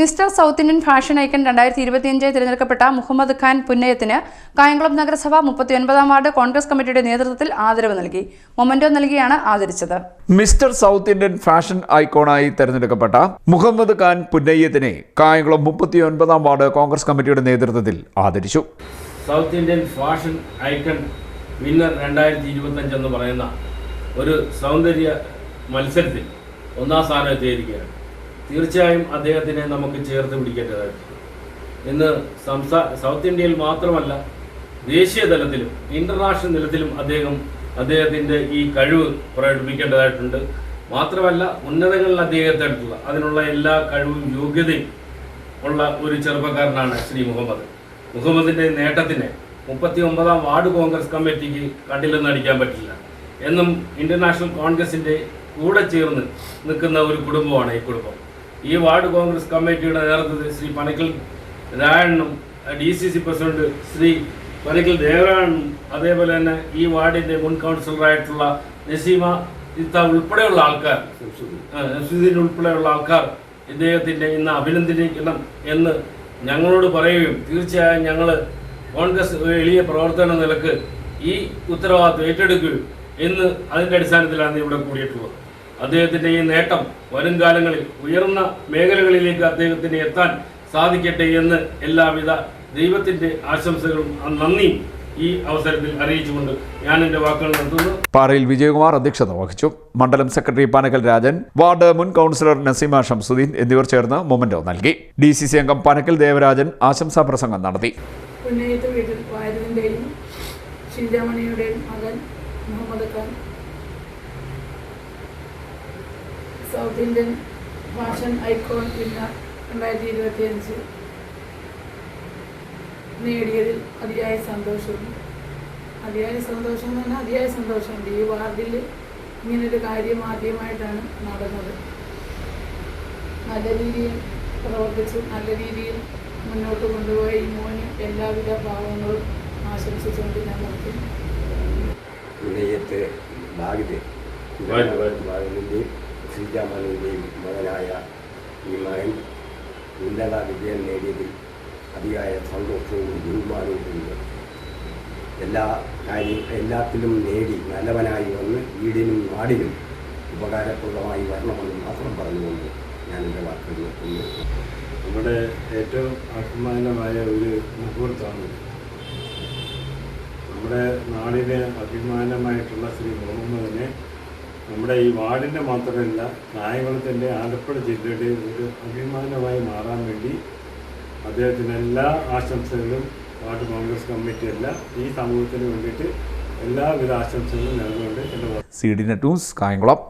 Mister South Indian fashion icon രണ്ടായിരത്തി ഇരുപത്തിയഞ്ചിൽ തിരഞ്ഞെടുക്കപ്പെട്ട മുഹമ്മദ് ഖാൻ പുന്നയത്തിന് കായംകുളം നഗരസഭ മുപ്പത്തിയൊൻപതാം വാർഡ് കോൺഗ്രസ് കമ്മിറ്റിയുടെ നേതൃത്വത്തിൽ ആദരവ് നൽകി. മൊമന്റോ നൽകിയാണ് ആദരിച്ചത്. മിസ്റ്റർ സൗത്ത് ഇന്ത്യൻ ഫാഷൻ ഐക്കോണായി തെരഞ്ഞെടുക്കപ്പെട്ട മുഹമ്മദ് ഖാൻ പുന്നയ്യത്തിനെ കായംകുളം മുപ്പത്തിയൊൻപതാം വാർഡ് കോൺഗ്രസ് കമ്മിറ്റിയുടെ നേതൃത്വത്തിൽ ആദരിച്ചു. South Indian fashion icon winner രണ്ടായിരത്തി ഇരുപത്തഞ്ച് എന്ന് പറയുന്ന ഒരു സൗന്ദര്യ മത്സരത്തിൽ ഒന്നാം സ്ഥാനം എത്തിയിരിക്കുകയാണ്. തീർച്ചയായും അദ്ദേഹത്തിനെ നമുക്ക് ചേർത്ത് പിടിക്കേണ്ടതായിട്ടുണ്ട് ഇന്ന് സംസ്ഥാ സൗത്ത് ഇന്ത്യയിൽ മാത്രമല്ല ദേശീയ തലത്തിലും ഇന്റർനാഷണൽ തലത്തിലും അദ്ദേഹം അദ്ദേഹത്തിന്റെ ഈ കഴിവ് പ്രകടിപ്പിക്കേണ്ടതായിട്ടുണ്ട്. മാത്രമല്ല ഉന്നതങ്ങളിൽ അദ്ദേഹത്തെ അടുത്തുള്ള അതിനുള്ള എല്ലാ കഴിവും യോഗ്യതയും ഉള്ള ഒരു ചെറുപ്പക്കാരനാണ് ശ്രീ മുഹമ്മദ്. മുഹമ്മദിന്റെ നേട്ടത്തിന് മുപ്പത്തി ഒമ്പതാം വാർഡ് കോൺഗ്രസ് കമ്മിറ്റിക്ക് കണ്ടില്ലെന്ന് അടിക്കാൻ പറ്റില്ല. എന്നും ഇന്റർനാഷണൽ കോൺഗ്രസിന്റെ കൂടെ ചേർന്ന് നിൽക്കുന്ന ഒരു കുടുംബമാണ് ഈ കുടുംബം. ഈ വാർഡ് കോൺഗ്രസ് കമ്മിറ്റിയുടെ നേതൃത്വത്തിൽ Shri Panakkal രായണ്ണും D C C president Shri Panakkal ദേവരാണനും അതേപോലെ തന്നെ ഈ വാർഡിന്റെ മുൻ കൗൺസിലറായിട്ടുള്ള നസീമ ഇത്ത ഉൾപ്പെടെയുള്ള ആൾക്കാർ നസുദ്ദീൻ ഉൾപ്പെടെയുള്ള ആൾക്കാർ ഇദ്ദേഹത്തിന്റെ ഇന്ന് അഭിനന്ദിക്കണം എന്ന് ഞങ്ങളോട് പറയുകയും തീർച്ചയായും ഞങ്ങൾ കോൺഗ്രസ് എളിയ പ്രവർത്തന നിലയ്ക്ക് ഈ ഉത്തരവാദിത്വം ഏറ്റെടുക്കുകയും എന്ന് അതിന്റെ അടിസ്ഥാനത്തിലാണ് ഇവിടെ കൂടിയിട്ടുള്ളത്. അദ്ദേഹത്തിന്റെ ഈ നേട്ടം വരും കാലങ്ങളിൽ ഉയർന്ന മേഖലകളിലേക്ക് അദ്ദേഹത്തിന് എത്താൻ സാധിക്കട്ടെ എന്ന് എല്ലാവിധ ദൈവത്തിന്റെ ആശംസകളും നന്ദിയും ഈ അവസരത്തിൽ അറിയിച്ചുകൊണ്ട് ഞാൻ എന്റെ വാക്കുകൾ നടത്തുന്നു പാറയിൽ വിജയകുമാർ അധ്യക്ഷത വഹിച്ചു. മണ്ഡലം സെക്രട്ടറി പാനക്കൽ രാജൻ വാർഡ് മുൻ കൗൺസിലർ നസീമ ഷംസുദ്ദീൻ എന്നിവർ ചേർന്ന് മൊമെന്റോ നൽകി. ഡി സി സി അംഗം പാനക്കൽ ദേവരാജൻ ആശംസാ പ്രസംഗം നടത്തി. വീട്ടിൽ മകൻ Muhammad Khan south Indian fashion icon winner രണ്ടായിരത്തി ഇരുപത്തി അഞ്ച് നേടിയതിൽ അതിയായ സന്തോഷമുണ്ട് അതിയായ സന്തോഷം എന്ന് പറഞ്ഞാൽ അതിയായ സന്തോഷമുണ്ട്. ഈ വാർഡിൽ ഇങ്ങനൊരു കാര്യം ആദ്യമായിട്ടാണ് നടന്നത്. നല്ല രീതിയിൽ പ്രവർത്തിച്ചു നല്ല രീതിയിൽ മുന്നോട്ട് കൊണ്ടുപോയ ഈ മോന് എല്ലാവിധ ഭാവങ്ങളും ആശംസിച്ചുകൊണ്ട് ഞാൻ നിർത്തുന്നു ഭാഗ്യത്തെ ബാഗിദ് വാലിദ്. മകനായ ഈ മകൻ ഉന്നത വിജയം നേടിയതിൽ അതിയായ സന്തോഷവും ബഹുമാനവും ഉണ്ട് എല്ലാ കാര്യം എല്ലാത്തിലും നേടി നല്ലവനായി വന്ന് വീടിനും നാടിനും ഉപകാരപ്രദമായി വരണമെന്ന് മാത്രം പറഞ്ഞുകൊണ്ട് ഞാൻ എന്റെ വാക്കുകൾ നിർത്തുന്നു നമ്മുടെ ഏറ്റവും അഭിമാനമായ ഒരു മുഹൂർത്തമാണ് നമ്മുടെ നാടിന് അഭിമാനമായിട്ടുള്ള ശ്രീ മുഹമ്മദിനെ നമ്മുടെ ഈ വാർഡിന്റെ മാത്രമല്ല നായകുളത്തിന്റെ ആലപ്പുഴ ജില്ലയുടെ ഒരു അഭിമാനമായി മാറാൻ വേണ്ടി അദ്ദേഹത്തിന് എല്ലാ ആശംസകളും വാർഡ് കോൺഗ്രസ് കമ്മിറ്റി അല്ല ഈ സമൂഹത്തിന് വേണ്ടിയിട്ട് എല്ലാവിധ ആശംസകളും നൽകുന്നുണ്ട്. എന്റെ C D net news Kayamkulam.